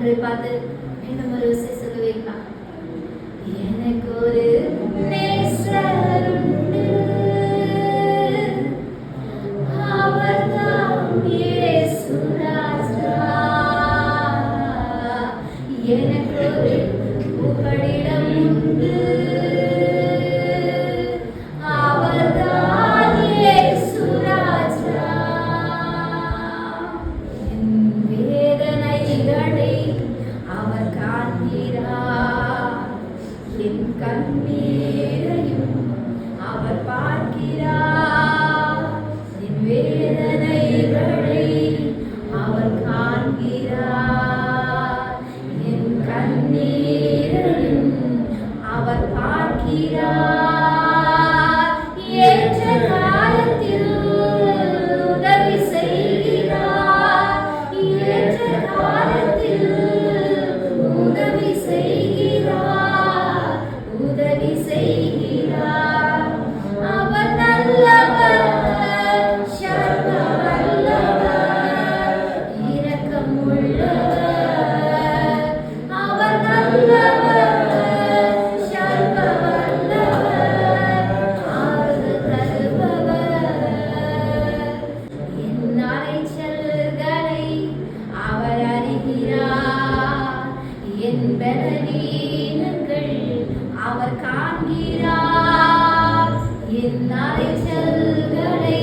அன்றை பார்த்து மீண்டும் ஒரு விசை சொல்லுவீங்களா எனக்கு ஒரு நேசருண்டு காண்கிறார் என் அலைச்சல்களை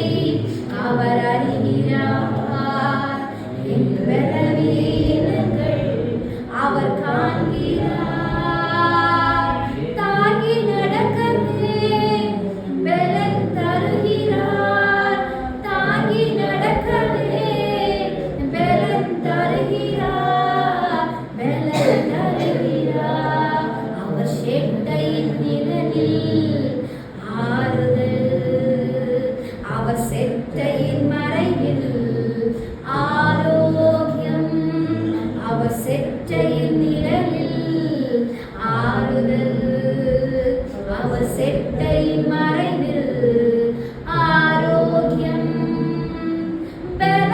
அவர் அறிகிறார். என் பலவீனங்கள் அவர் காண்கிறார். தாங்கி நடக்கவே பலன் தருகிறார். தாங்கி நடக்கவே பலன் தருகிறார். பலன் தருகிறார். அவர் செட்டையின் நிழலில் செட்டை செட்டையின் மறைவில் ஆரோக்கியம் பெற